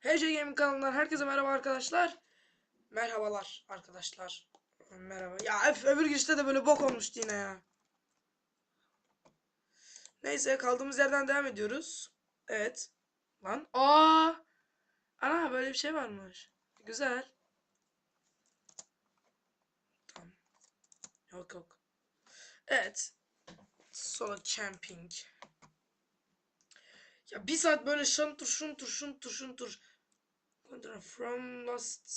HC Gaming kanalından herkese merhaba arkadaşlar. Merhabalar arkadaşlar. Merhaba. Ya öbür girişte de böyle bok olmuştu yine ya. Neyse kaldığımız yerden devam ediyoruz. Evet. Lan. Aa! Ana böyle bir şey varmış. Güzel. Tamam. Yok yok. Evet. Solo camping. Ya bir saat böyle şun tur şun tur şun tur şun tur. Control from last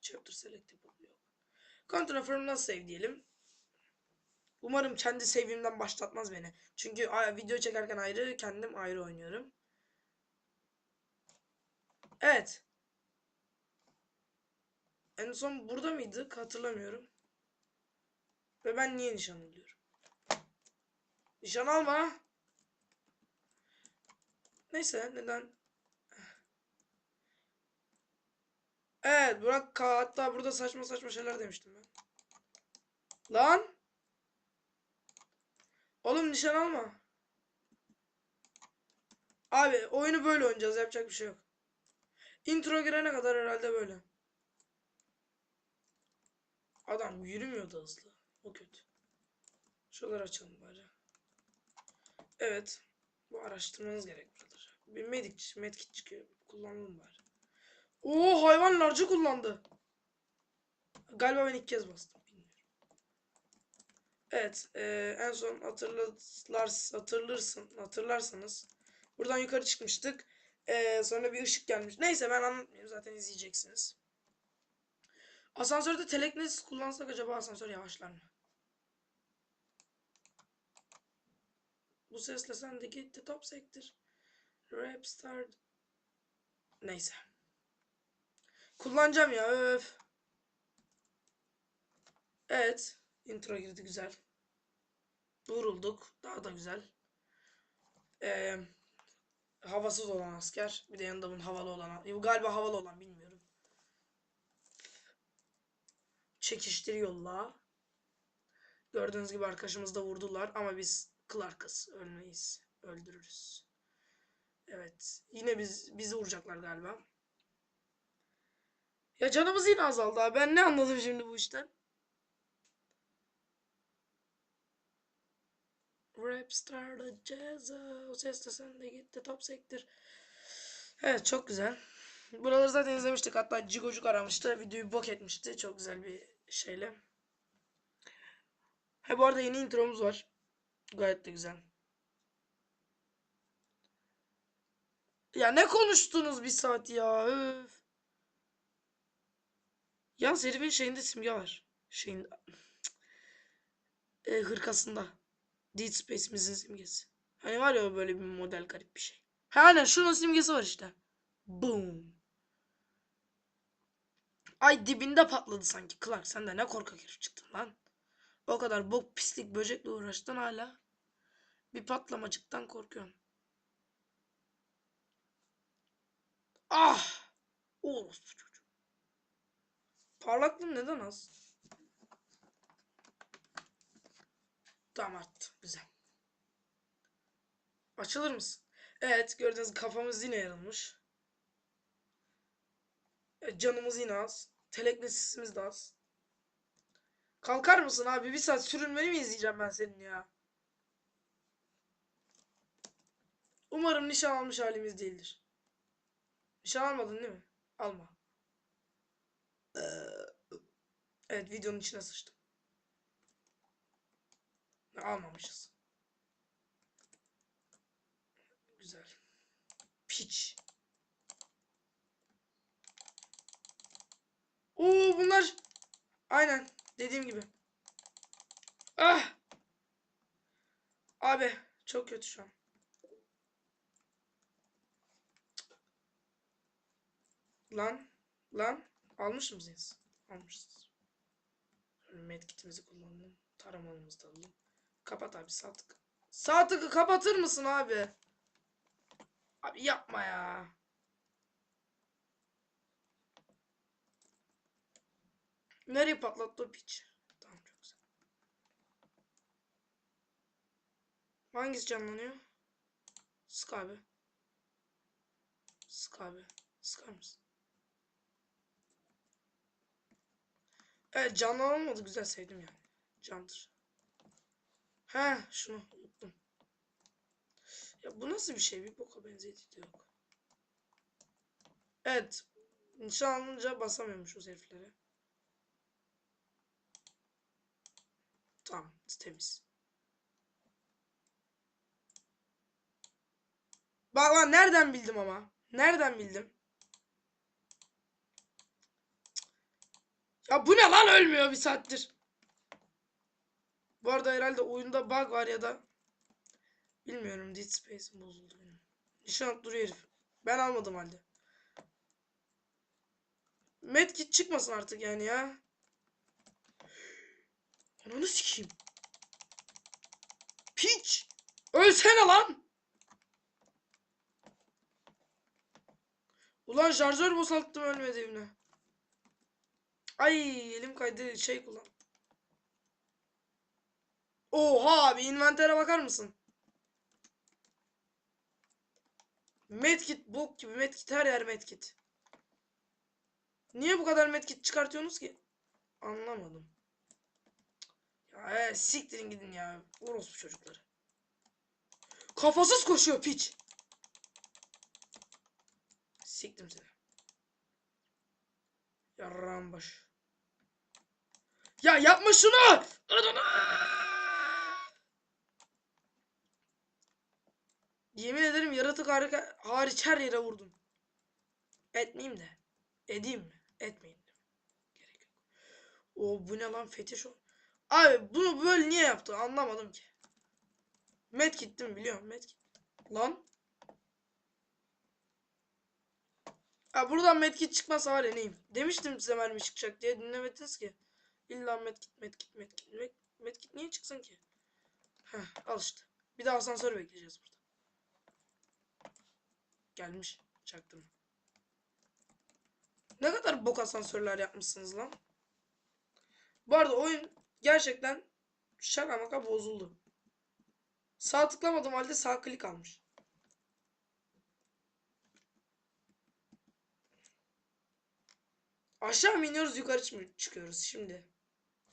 chapter selectable yok. Control from last save diyelim. Umarım kendi save'imden başlatmaz beni. Çünkü video çekerken ayrı, kendim ayrı oynuyorum. Evet. En son burada mıydık? Hatırlamıyorum. Ve ben niye nişan alıyorum? Nişan alma. Neyse neden? Evet Burak Ka- hatta burada saçma saçma şeyler demiştim ben. Lan! Oğlum nişan alma. Abi oyunu böyle oynayacağız yapacak bir şey yok. Intro girene kadar herhalde böyle. Adam yürümüyor da hızlı. O kötü. Şuraları açalım bari. Evet. Bu araştırmanız gerek buraları. Bir medik, medkit çıkıyor. Kullanalım bari. Oo hayvan larcı kullandı. Galiba ben ilk kez bastım. Bilmiyorum. Evet. eee, en son hatırlar, hatırlırsın, hatırlarsanız. Buradan yukarı çıkmıştık. Eee, sonra bir ışık gelmiş. Neyse ben anlatmayayım. Zaten izleyeceksiniz. Asansörde telekinesis kullansak acaba asansör yavaşlar mı? Bu sesle sen de gitti top sektir. Rap star. Neyse. Kullanacağım ya öf. Evet. Intro girdi güzel. Vurulduk. Daha da güzel. Ee, havasız olan asker. Bir de yanında bunun havalı olan. Bu galiba havalı olan bilmiyorum. Çekiştiriyorlar. Gördüğünüz gibi arkadaşımız da vurdular ama biz Clark'ız. Ölmeyiz. Öldürürüz. Evet. Yine biz bizi vuracaklar galiba. Ya canımız yine azaldı. Ben ne anladım şimdi bu işten? Rapstar'da ceza. O ses de sende gitti. Top sektir. Evet çok güzel. Buraları zaten izlemiştik. Hatta Cigocuk aramıştı. Videoyu bok etmişti. Çok güzel bir şeyle. Ha bu arada yeni intromuz var. Gayet de güzel. Ya ne konuştunuz bir saat ya? Öf. Yalnız herifin şeyinde simge var. Şeyin e, hırkasında. Dead Space'imizin simgesi. Hani var ya böyle bir model garip bir şey. Ha şunun simgesi var işte. Boom. Ay dibinde patladı sanki. Clark sen de ne korkak herif çıktın lan. O kadar bok pislik böcekle uğraştın hala. Bir patlamacıktan korkuyorsun. Ah! Orospu çocuğu. Parlaklığım neden az? Tamam arttı. Güzel. Açılır mısın? Evet gördüğünüz kafamız yine yarılmış. Evet, canımız yine az. Telekinesisimiz de az. Kalkar mısın abi? Bir saat sürünmeni mi izleyeceğim ben senin ya? Umarım nişan almış halimiz değildir. Nişan almadın değil mi? Alma. Evet videonun içine sıçtım. Almamışız. Güzel. Piç. Oo bunlar aynen dediğim gibi. Ah. Abi çok kötü şu an. Lan lan almış mısınız? Almışsınız. Şöyle medkitimizi kullanalım. Taramalımızı da alalım. Kapat abi. Sağ tıkı kapatır mısın abi? Abi yapma ya. Nereye patlattı o piç? Tamam çok güzel. Hangisi canlanıyor? Sık abi. Sık abi. Sıkar mısın? Evet canlı olmadı güzel sevdim yani. Candır. He şunu unuttum. Ya bu nasıl bir şey? Bir boka benzediği de yok. Evet. Nişan alınca basamıyormuşuz heriflere. Tamam temiz. Bak lan nereden bildim ama? Nereden bildim? Ya bu ne lan ölmüyor bir saattir. Bu arada herhalde oyunda bug var ya da bilmiyorum Dead Space'im bozuldu. Nişan duruyor herif. Ben almadım halde. Medkit çıkmasın artık yani ya. Ananı sikeyim. Piç. Ölsene lan. Ulan şarjör boşalttım ölmedi evine. Ay elim kaydı şey kullan. Oha abi inventere bakar mısın? Medkit bok gibi medkit her yer medkit. Niye bu kadar medkit çıkartıyorsunuz ki? Anlamadım. Ya e, siktirin gidin ya. Orospu çocukları. Kafasız koşuyor piç. Siktim seni. Yarram baş. Ya yapma şunu! Adana! Yemin ederim yaratık harika, hariç her yere vurdum. Etmeyeyim de. Edeyim mi? Etmeyin. Gerek yok. O bu ne lan fetiş o. Abi bunu böyle niye yaptı anlamadım ki. Değil mi biliyorum medkit. Lan. Ha buradan medkit çıkmasa var ya neyim. Demiştim size mermi çıkacak diye dinlemediniz ki. İlla medkit medkit medkit med- medkit niye çıksın ki? Heh al işte. Bir daha asansör bekleyeceğiz burada. Gelmiş. Çaktım. Ne kadar bok asansörler yapmışsınız lan. Bu arada oyun gerçekten şaka maka bozuldu. Sağ tıklamadım halde sağ klik almış. Aşağı iniyoruz yukarı mı çıkıyoruz şimdi?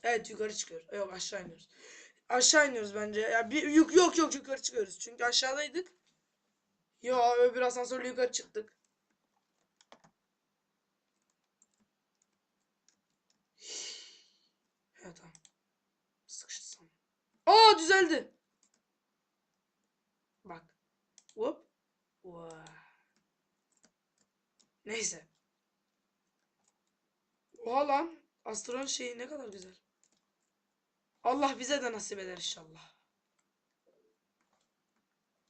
Evet yukarı çıkıyoruz. Yok aşağı iniyoruz. Aşağı iniyoruz bence. Ya bir yok yok yok yukarı çıkıyoruz. Çünkü aşağıdaydık. Yo öbür asansörle yukarı çıktık. Evet tamam. Sıkıştı sandım. Aa düzeldi. Bak. Hop. Vay. Neyse. Oha lan. Astron şeyi ne kadar güzel. Allah bize de nasip eder inşallah.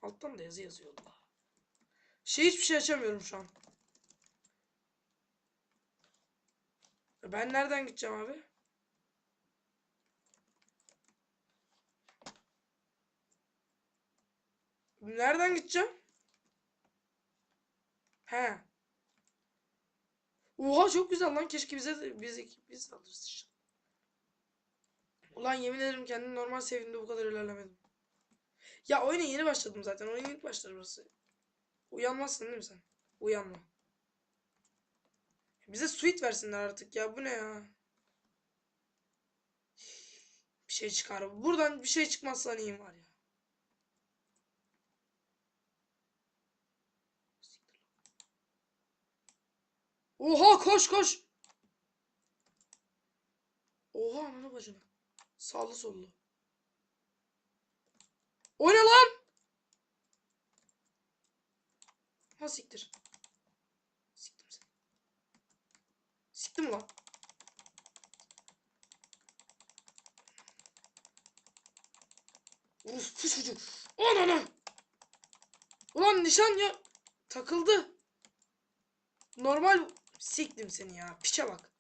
Alttan da yazı yazıyor Allah. Şey hiçbir şey açamıyorum şu an. Ben nereden gideceğim abi? Nereden gideceğim? He. Oha çok güzel lan. Keşke bize biz biz alırız. Ulan yemin ederim kendimi normal sevimde bu kadar ilerlemedim. Ya oyuna yeni başladım zaten. Oyuna ilk başladı burası. Uyanmazsın değil mi sen? Uyanma. Bize suite versinler artık ya. Bu ne ya? Bir şey çıkar. Buradan bir şey çıkmazsa iyiyim var ya. Oha koş koş. Oha ananı bacını. Sağlı sollu. O ne lan? Ha siktir. Siktim seni. Siktim lan. Uf pis çocuğu. Ananı. Ulan nişan ya takıldı. Normal siktim seni ya. Piçe bak.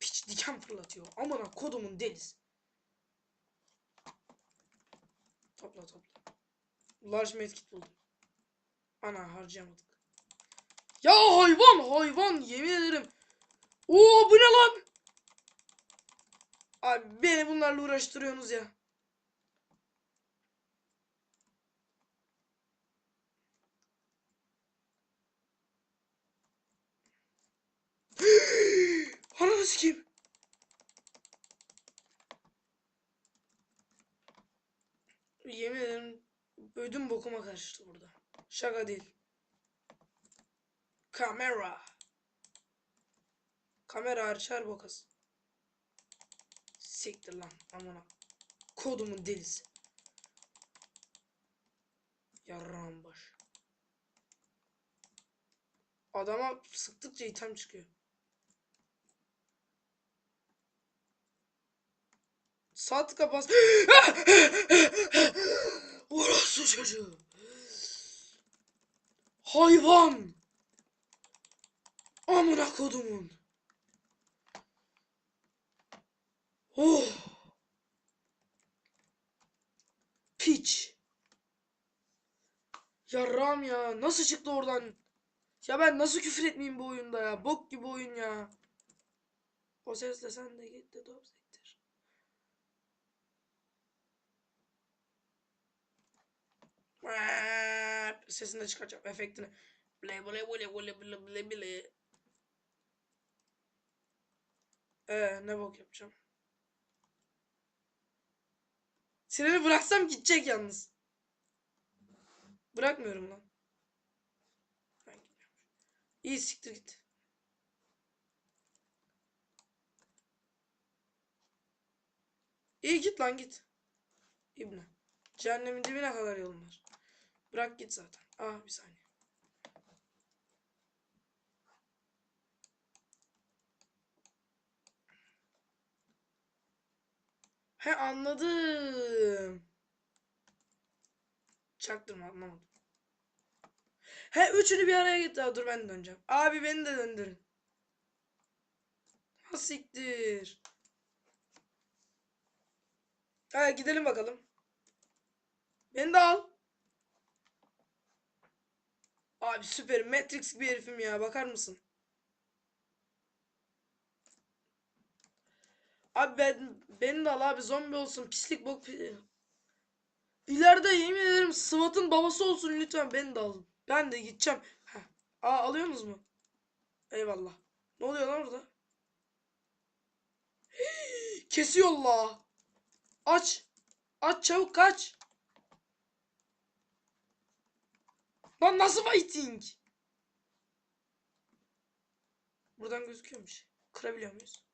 Piç diken fırlatıyor. Amına kodumun deniz. Topla topla. Large medkit buldum. Ana harcayamadık. Ya hayvan hayvan yemin ederim. Oo bu ne lan? Abi beni bunlarla uğraştırıyorsunuz ya. Ananı sikeyim. Yemin ederim ödüm bokuma karıştı burada. Şaka değil. Kamera. Kamera hariç her bokası. Siktir lan amına. Kodumun delisi. Yarrağın baş. Adama sıktıkça item çıkıyor. Sağ tıka bas. Orası çocuğu. Hayvan. Amına kodumun. Oh. Piç. Yarram ya. Nasıl çıktı oradan? Ya ben nasıl küfür etmeyeyim bu oyunda ya? Bok gibi oyun ya. O sesle sen de git de top sektir. Vaap. Sesini de çıkaracağım efektini. Bile bile bile bile bile bile bile. Ee, ne bok yapacağım? Sireni bıraksam gidecek yalnız. Bırakmıyorum lan. İyi siktir git. İyi git lan git. İbne. Cehennemin dibine kadar yolun var. Bırak git zaten. Ah bir saniye. He anladım. Çaktırma anlamadım. He üçünü bir araya getir. Aa, Dur ben döneceğim. Abi beni de döndürün. Ha siktir. Ha gidelim bakalım. Beni de al. Abi süper. Matrix bir herifim ya. Bakar mısın? Abi ben beni de al abi zombi olsun pislik bok İleride yemin ederim SWAT'ın babası olsun lütfen beni de al. Ben de gideceğim. Heh. Aa alıyorsunuz mu? Eyvallah. Ne oluyor lan orada? Kesiyor la. Aç. Aç çabuk kaç. Lan nasıl fighting? Buradan gözüküyormuş. Kırabiliyor muyuz?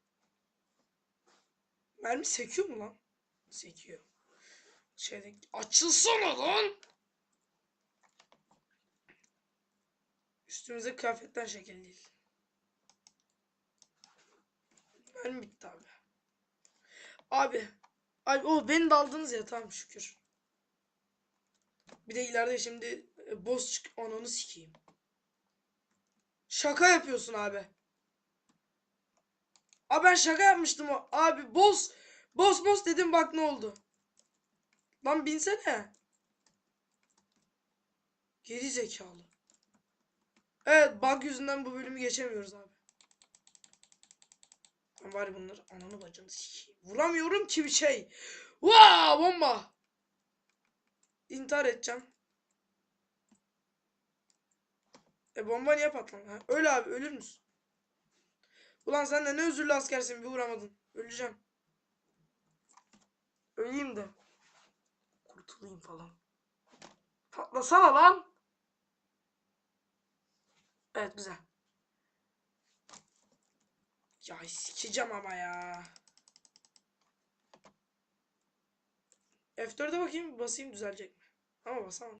Mermi sekiyor mu lan? Sekiyor. Şeyde açılsana lan. Üstümüzde kıyafetten şekil değil. Mermi bitti abi. Abi. Abi o beni de aldınız ya tamam şükür. Bir de ileride şimdi boss çık ananı sikeyim. Şaka yapıyorsun abi. Abi ben şaka yapmıştım o. Abi boss boss boss dedim bak ne oldu. Lan binsene. Geri zekalı. Evet bug yüzünden bu bölümü geçemiyoruz abi. Ben bari bunları ananı bacını sikeyim. Vuramıyorum ki bir şey. Vaa bomba. İntihar edeceğim. E bomba niye patladı? Ha? Öl abi ölür müsün? Ulan sen de ne özürlü askersin bir vuramadın. Öleceğim. Öleyim de. Kurtulayım falan. Patlasana lan. Evet güzel. Ya sikeceğim ama ya. F4'e bakayım basayım düzelecek mi? Ama basamam.